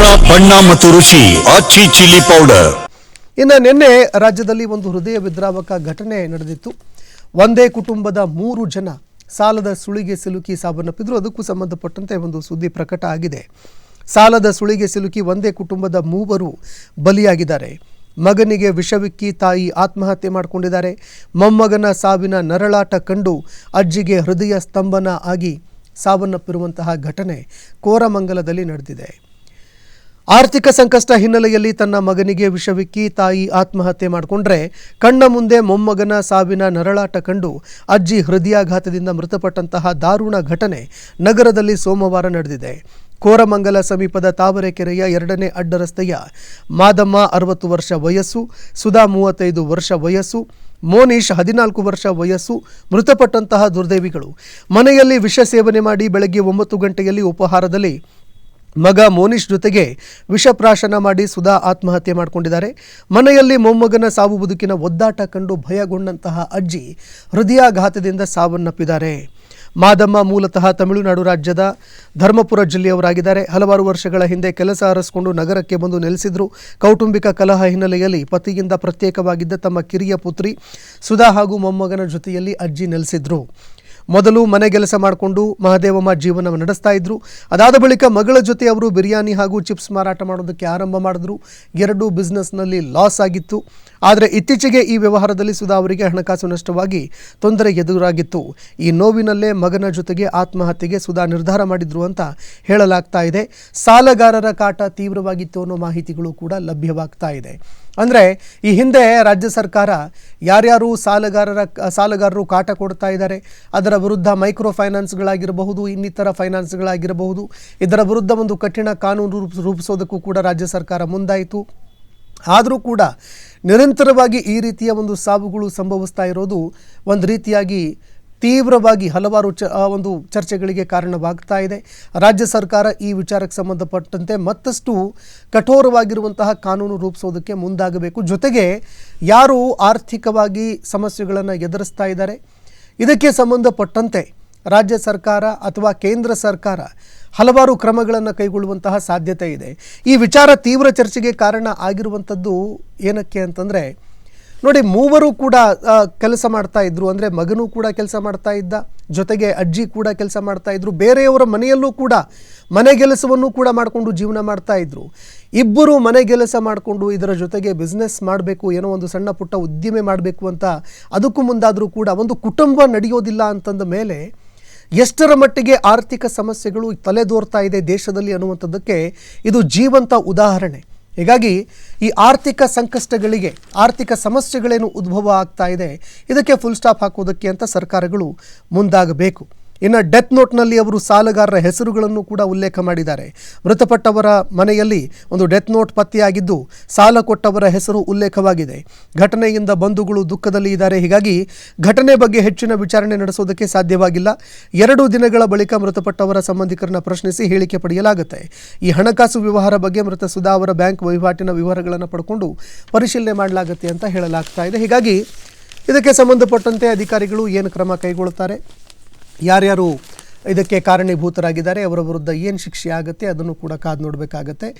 ಖಾರ ಬಣ್ಣ ಮತ್ತು ರುಚಿ ಆಚಿ ಚಿಲ್ಲಿ ಪೌಡರ್ ಇನ್ನು ನಿನ್ನೆ ರಾಜ್ಯದಲ್ಲಿ ಒಂದು ಹೃದಯ ವಿದ್ರಾವಕ ಘಟನೆ ನಡೆದಿತ್ತು. ಒಂದೇ ಕುಟುಂಬದ ಮೂರು ಜನ ಸಾಲದ ಸುಳಿಗೆ ಸಿಲುಕಿ ಸಾವನ್ನಪ್ಪಿದ್ರು. ಅದಕ್ಕೂ ಸಂಬಂಧಪಟ್ಟಂತೆ ಒಂದು ಸುದ್ದಿ ಪ್ರಕಟ ಆಗಿದೆ. ಸಾಲದ ಸುಳಿಗೆ ಸಿಲುಕಿ ಒಂದೇ ಕುಟುಂಬದ ಮೂವರು ಬಲಿಯಾಗಿದ್ದಾರೆ. ಮಗನಿಗೆ ವಿಷವಿಕ್ಕಿ ತಾಯಿ ಆತ್ಮಹತ್ಯೆ ಮಾಡಿಕೊಂಡಿದ್ದಾರೆ. ಮೊಮ್ಮಗನ ಸಾವಿನ ನರಳಾಟ ಕಂಡು ಅಜ್ಜಿಗೆ ಹೃದಯ ಸ್ತಂಭನ ಆಗಿ ಸಾವನ್ನಪ್ಪಿರುವಂತಹ ಘಟನೆ ಕೋರಮಂಗಲದಲ್ಲಿ ನಡೆದಿದೆ. ಆರ್ಥಿಕ ಸಂಕಷ್ಟ ಹಿನ್ನೆಲೆಯಲ್ಲಿ ತನ್ನ ಮಗನಿಗೆ ವಿಷವಿಕ್ಕಿ ತಾಯಿ ಆತ್ಮಹತ್ಯೆ ಮಾಡಿಕೊಂಡ್ರೆ ಕಣ್ಣ ಮುಂದೆ ಮೊಮ್ಮಗನ ಸಾವಿನ ನರಳಾಟ ಕಂಡು ಅಜ್ಜಿ ಹೃದಯಾಘಾತದಿಂದ ಮೃತಪಟ್ಟಂತಹ ದಾರುಣ ಘಟನೆ ನಗರದಲ್ಲಿ ಸೋಮವಾರ ನಡೆದಿದೆ. ಕೋರಮಂಗಲ ಸಮೀಪದ ತಾವರೆಕೆರೆಯ ಎರಡನೇ ಅಡ್ಡರಸ್ತೆಯ ಮಾದಮ್ಮ ಅರವತ್ತು ವರ್ಷ ವಯಸ್ಸು, ಸುಧಾ ಮೂವತ್ತೈದು ವರ್ಷ ವಯಸ್ಸು, ಮೋನೀಶ್ ಹದಿನಾಲ್ಕು ವರ್ಷ ವಯಸ್ಸು ಮೃತಪಟ್ಟಂತಹ ದುರ್ದೈವಿಗಳು. ಮನೆಯಲ್ಲಿ ವಿಷ ಸೇವನೆ ಮಾಡಿ ಬೆಳಗ್ಗೆ ಒಂಬತ್ತು ಗಂಟೆಯಲ್ಲಿ ಉಪಹಾರದಲ್ಲಿ ಮಗ ಮೋನಿಶ್ ಜೊತೆಗೆ ವಿಷಪ್ರಾಶನ ಮಾಡಿ ಸುಧಾ ಆತ್ಮಹತ್ಯೆ ಮಾಡಿಕೊಂಡಿದ್ದಾರೆ. ಮನೆಯಲ್ಲಿ ಮೊಮ್ಮಗನ ಸಾವು ಬದುಕಿನ ಒದ್ದಾಟ ಕಂಡು ಭಯಗೊಂಡಂತಹ ಅಜ್ಜಿ ಹೃದಯಾಘಾತದಿಂದ ಸಾವನ್ನಪ್ಪಿದ್ದಾರೆ. ಮಾದಮ್ಮ ಮೂಲತಃ ತಮಿಳುನಾಡು ರಾಜ್ಯದ ಧರ್ಮಪುರ ಜಿಲ್ಲೆಯವರಾಗಿದ್ದಾರೆ. ಹಲವಾರು ವರ್ಷಗಳ ಹಿಂದೆ ಕೆಲಸ ಅರಸ್ಕೊಂಡು ನಗರಕ್ಕೆ ಬಂದು ನೆಲೆಸಿದ್ರು. ಕೌಟುಂಬಿಕ ಕಲಹ ಹಿನ್ನೆಲೆಯಲ್ಲಿ ಪತಿಯಿಂದ ಪ್ರತ್ಯೇಕವಾಗಿದ್ದ ತಮ್ಮ ಕಿರಿಯ ಪುತ್ರಿ ಸುಧಾ ಹಾಗೂ ಮೊಮ್ಮಗನ ಜೊತೆಯಲ್ಲಿ ಅಜ್ಜಿ ನೆಲೆಸಿದ್ರು. ಮೊದಲು ಮನೆ ಕೆಲಸ ಮಾಡಿಕೊಂಡು ಮಹದೇವಮ್ಮ ಜೀವನ ನಡೆಸ್ತಾ ಇದ್ರು. ಅದಾದ ಬಳಿಕ ಮಗಳ ಜೊತೆ ಅವರು ಬಿರಿಯಾನಿ ಹಾಗೂ ಚಿಪ್ಸ್ ಮಾರಾಟ ಮಾಡೋದಕ್ಕೆ ಆರಂಭ ಮಾಡಿದ್ರು. ಎರಡು ಬಿಸ್ನೆಸ್ನಲ್ಲಿ ಲಾಸ್ ಆಗಿತ್ತು. ಆದರೆ ಇತ್ತೀಚೆಗೆ ಈ ವ್ಯವಹಾರದಲ್ಲಿ ಸುಧಾ ಅವರಿಗೆ ಹಣಕಾಸು ನಷ್ಟವಾಗಿ ತೊಂದರೆ ಎದುರಾಗಿತ್ತು. ಈ ನೋವಿನಲ್ಲೇ ಮಗನ ಜೊತೆಗೆ ಆತ್ಮಹತ್ಯೆಗೆ ಸುಧಾ ನಿರ್ಧಾರ ಮಾಡಿದ್ರು ಅಂತ ಹೇಳಲಾಗ್ತಾ ಇದೆ. ಸಾಲಗಾರರ ಕಾಟ ತೀವ್ರವಾಗಿತ್ತು ಅನ್ನೋ ಮಾಹಿತಿಗಳು ಕೂಡ ಲಭ್ಯವಾಗ್ತಾ ಇದೆ. ಅಂದರೆ ಈ ಹಿಂದೆ ರಾಜ್ಯ ಸರ್ಕಾರ ಯಾರ್ಯಾರು ಸಾಲಗಾರರ, ಸಾಲಗಾರರು ಕಾಟ ಕೊಡ್ತಾ ಇದ್ದಾರೆ, ಅದರ ವಿರುದ್ಧ ಮೈಕ್ರೋ ಫೈನಾನ್ಸ್ಗಳಾಗಿರಬಹುದು ಇನ್ನಿತರ ಫೈನಾನ್ಸ್ಗಳಾಗಿರಬಹುದು, ಇದರ ವಿರುದ್ಧ ಒಂದು ಕಠಿಣ ಕಾನೂನು ರೂಪಿಸ್ ರೂಪಿಸೋದಕ್ಕೂ ಕೂಡ ರಾಜ್ಯ ಸರ್ಕಾರ ಮುಂದಾಯಿತು. ಆದರೂ ಕೂಡ ನಿರಂತರವಾಗಿ ಈ ರೀತಿಯ ಒಂದು ಸಾವುಗಳು ಸಂಭವಿಸ್ತಾ ಇರೋದು ಒಂದು ರೀತಿಯಾಗಿ ತೀವ್ರವಾಗಿ ಹಲವಾರು ಚ ಒಂದು ಚರ್ಚೆಗಳಿಗೆ ಕಾರಣವಾಗ್ತಾ ಇದೆ. ರಾಜ್ಯ ಸರ್ಕಾರ ಈ ವಿಚಾರಕ್ಕೆ ಸಂಬಂಧಪಟ್ಟಂತೆ ಮತ್ತಷ್ಟು ಕಠೋರವಾಗಿರುವಂತಹ ಕಾನೂನು ರೂಪಿಸೋದಕ್ಕೆ ಮುಂದಾಗಬೇಕು. ಜೊತೆಗೆ ಯಾರು ಆರ್ಥಿಕವಾಗಿ ಸಮಸ್ಯೆಗಳನ್ನು ಎದುರಿಸ್ತಾ ಇದ್ದಾರೆ, ಇದಕ್ಕೆ ಸಂಬಂಧಪಟ್ಟಂತೆ ರಾಜ್ಯ ಸರ್ಕಾರ ಅಥವಾ ಕೇಂದ್ರ ಸರ್ಕಾರ ಹಲವಾರು ಕ್ರಮಗಳನ್ನು ಕೈಗೊಳ್ಳುವಂತಹ ಸಾಧ್ಯತೆ ಇದೆ. ಈ ವಿಚಾರ ತೀವ್ರ ಚರ್ಚೆಗೆ ಕಾರಣ ಆಗಿರುವಂಥದ್ದು ಏನಕ್ಕೆ ಅಂತಂದರೆ ನೋಡಿ, ಮೂವರು ಕೂಡ ಕೆಲಸ ಮಾಡ್ತಾ ಇದ್ರು. ಅಂದರೆ ಮಗನೂ ಕೂಡ ಕೆಲಸ ಮಾಡ್ತಾ ಇದ್ದ, ಜೊತೆಗೆ ಅಜ್ಜಿ ಕೂಡ ಕೆಲಸ ಮಾಡ್ತಾ ಇದ್ರು. ಬೇರೆಯವರ ಮನೆಯಲ್ಲೂ ಕೂಡ ಮನೆ ಕೆಲಸವನ್ನು ಕೂಡ ಮಾಡಿಕೊಂಡು ಜೀವನ ಮಾಡ್ತಾ ಇದ್ರು. ಇಬ್ಬರು ಮನೆ ಕೆಲಸ ಮಾಡಿಕೊಂಡು ಇದರ ಜೊತೆಗೆ ಬಿಸ್ನೆಸ್ ಮಾಡಬೇಕು, ಏನೋ ಒಂದು ಸಣ್ಣ ಪುಟ್ಟ ಉದ್ದಿಮೆ ಮಾಡಬೇಕು ಅಂತ ಅದಕ್ಕೂ ಮುಂದಾದರೂ ಕೂಡ ಒಂದು ಕುಟುಂಬ ನಡೆಯೋದಿಲ್ಲ ಅಂತಂದ ಮೇಲೆ ಎಷ್ಟರ ಮಟ್ಟಿಗೆ ಆರ್ಥಿಕ ಸಮಸ್ಯೆಗಳು ತಲೆದೋರ್ತಾ ಇದೆ ದೇಶದಲ್ಲಿ ಅನ್ನುವಂಥದ್ದಕ್ಕೆ ಇದು ಜೀವಂತ ಉದಾಹರಣೆ. ಹೀಗಾಗಿ ಈ ಆರ್ಥಿಕ ಸಂಕಷ್ಟಗಳಿಗೆ, ಆರ್ಥಿಕ ಸಮಸ್ಯೆಗಳೇನು ಉದ್ಭವ ಆಗ್ತಾ ಇದೆ, ಇದಕ್ಕೆ ಫುಲ್ ಸ್ಟಾಪ್ ಹಾಕೋದಕ್ಕೆ ಅಂತ ಸರ್ಕಾರಗಳು ಮುಂದಾಗಬೇಕು. ಇನ್ನು ಡೆತ್ ನೋಟ್ನಲ್ಲಿ ಅವರು ಸಾಲಗಾರರ ಹೆಸರುಗಳನ್ನು ಕೂಡ ಉಲ್ಲೇಖ ಮಾಡಿದ್ದಾರೆ. ಮೃತಪಟ್ಟವರ ಮನೆಯಲ್ಲಿ ಒಂದು ಡೆತ್ ನೋಟ್ ಪತ್ತೆಯಾಗಿದ್ದು, ಸಾಲ ಕೊಟ್ಟವರ ಹೆಸರು ಉಲ್ಲೇಖವಾಗಿದೆ. ಘಟನೆಯಿಂದ ಬಂಧುಗಳು ದುಃಖದಲ್ಲಿ ಇದ್ದಾರೆ. ಹೀಗಾಗಿ ಘಟನೆ ಬಗ್ಗೆ ಹೆಚ್ಚಿನ ವಿಚಾರಣೆ ನಡೆಸೋದಕ್ಕೆ ಸಾಧ್ಯವಾಗಿಲ್ಲ. ಎರಡು ದಿನಗಳ ಬಳಿಕ ಮೃತಪಟ್ಟವರ ಸಂಬಂಧಿಕರನ್ನ ಪ್ರಶ್ನಿಸಿ ಹೇಳಿಕೆ ಪಡೆಯಲಾಗುತ್ತೆ. ಈ ಹಣಕಾಸು ವ್ಯವಹಾರ ಬಗ್ಗೆ ಮೃತ ಸುಧಾ ಅವರ ಬ್ಯಾಂಕ್ ವಹಿವಾಟಿನ ವಿವರಗಳನ್ನು ಪಡ್ಕೊಂಡು ಪರಿಶೀಲನೆ ಮಾಡಲಾಗುತ್ತೆ ಅಂತ ಹೇಳಲಾಗ್ತಾ ಇದೆ. ಹೀಗಾಗಿ ಇದಕ್ಕೆ ಸಂಬಂಧಪಟ್ಟಂತೆ ಅಧಿಕಾರಿಗಳು ಏನು ಕ್ರಮ ಕೈಗೊಳ್ಳುತ್ತಾರೆ? ಯಾರ್ಯಾರು ಇದಕ್ಕೆ ಕಾರಣೀಭೂತರಾಗಿದ್ದಾರೆ ಅವರ ವಿರುದ್ಧ ಏನು ಶಿಕ್ಷೆ ಆಗುತ್ತೆ ಅದನ್ನು ಕೂಡ ಕಾದು ನೋಡಬೇಕಾಗತ್ತೆ.